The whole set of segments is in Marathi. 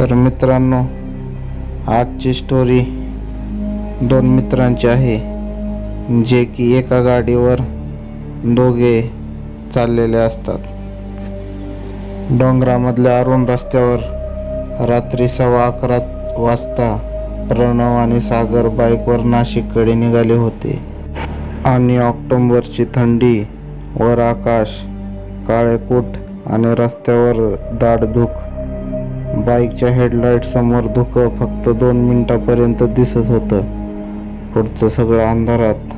तर मित्रांनो आजची स्टोरी दोन मित्रांची आहे जे की एका गाडीवर दोघे चाललेले असतात. डोंगरामधल्या अरुण रस्त्यावर रात्री सव्वा अकरा वाजता प्रणव आणि सागर बाईकवर नाशिककडे निघाले होते. आणि ऑक्टोंबरची थंडी वर आकाश काळेकूट आणि रस्त्यावर दाट बाईकच्या हेडलाईट समोर धुकं फक्त दोन मिनिटापर्यंत दिसत होतं. पुढचं सगळं अंधारात.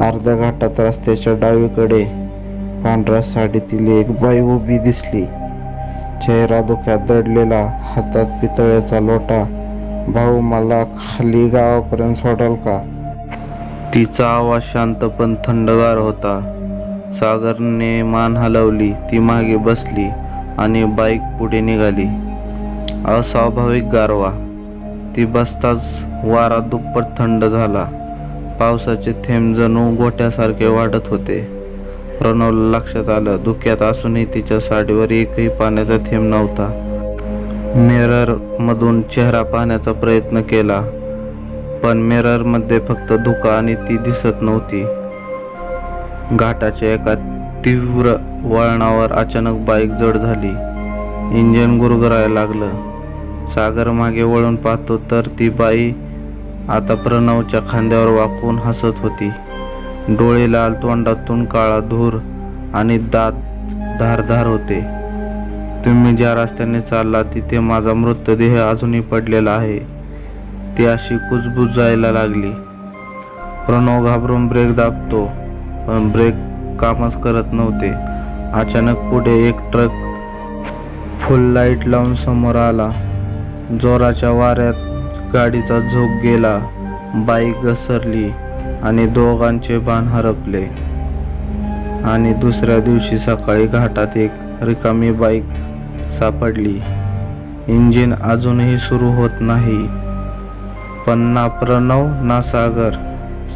अर्ध्या घाटात रस्त्याच्या डावीकडे पांढऱ्या साडीतील एक बाई उभी दिसली. चेहरा धुक्यात दडलेला हातात पितळ्याचा लोटा. भाऊ मला खाली गावापर्यंत सोडाल का? तिचा आवाज शांत पण थंडगार होता. सागरने मान हलवली ती मागे बसली. आणि बाईक पुढे निघाली. अस्वाभाविक गारवा. ती बसताच वारा दुप्पट थंड झाला. पावसाचे थेंब जणू गोठ्यासारखे वाढत होते. प्रणवला लक्षात आलं धुक्यात असूनही तिच्या साडीवर एकही पाण्याचा थेंब नव्हता. मिरर मधून चेहरा पाहण्याचा प्रयत्न केला पण मिररमध्ये फक्त धुका आणि ती दिसत नव्हती. घाटाच्या एका तीव्र वळणावर अचानक बाईक जड झाली. इंजिन गुरगरायला लागलं. सागर मागे वळून पाहतो तर ती बाई आता प्रणवच्या खांद्यावर वाकून हसत होती. डोळे लाल तोंडातून काळा धूर आणि दात धारधार होते. तुम्ही ज्या रस्त्याने चालला तिथे माझा मृतदेह अजूनही पडलेला आहे. ती अशी कुजबुजायला लागली. प्रणव घाबरून ब्रेक दाबतो पण ब्रेक कामच करत नव्हते. अचानक पुढे एक ट्रक फुल लाइट लावून समोर आला. जोराच्या वाऱ्यात गाडीचा झोक गेला. बाईक घसरली आणि दोघांचे बाण हरपले. आणि दुसऱ्या दिवशी सकाळी घाटात एक रिकामी बाईक सापडली. इंजिन अजूनही सुरू होत नाही. पण ना प्रणव ना सागर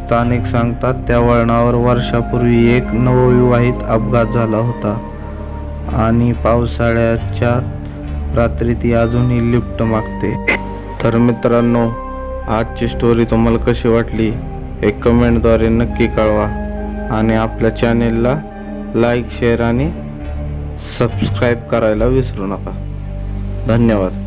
स्थानिक सांगतात त्या वळणावर वर्षापूर्वी एक नवविवाहित अपघात झाला होता. आणि पावसाळ्याच्या रात्री ती अजूनही लिफ्ट मागते. तर मित्रांनो आजची स्टोरी तुम्हाला कशी वाटली? एक कमेंटद्वारे नक्की कळवा. आणि आपल्या चॅनेलला लाईक शेअर आणि सबस्क्राईब करायला विसरू नका. धन्यवाद.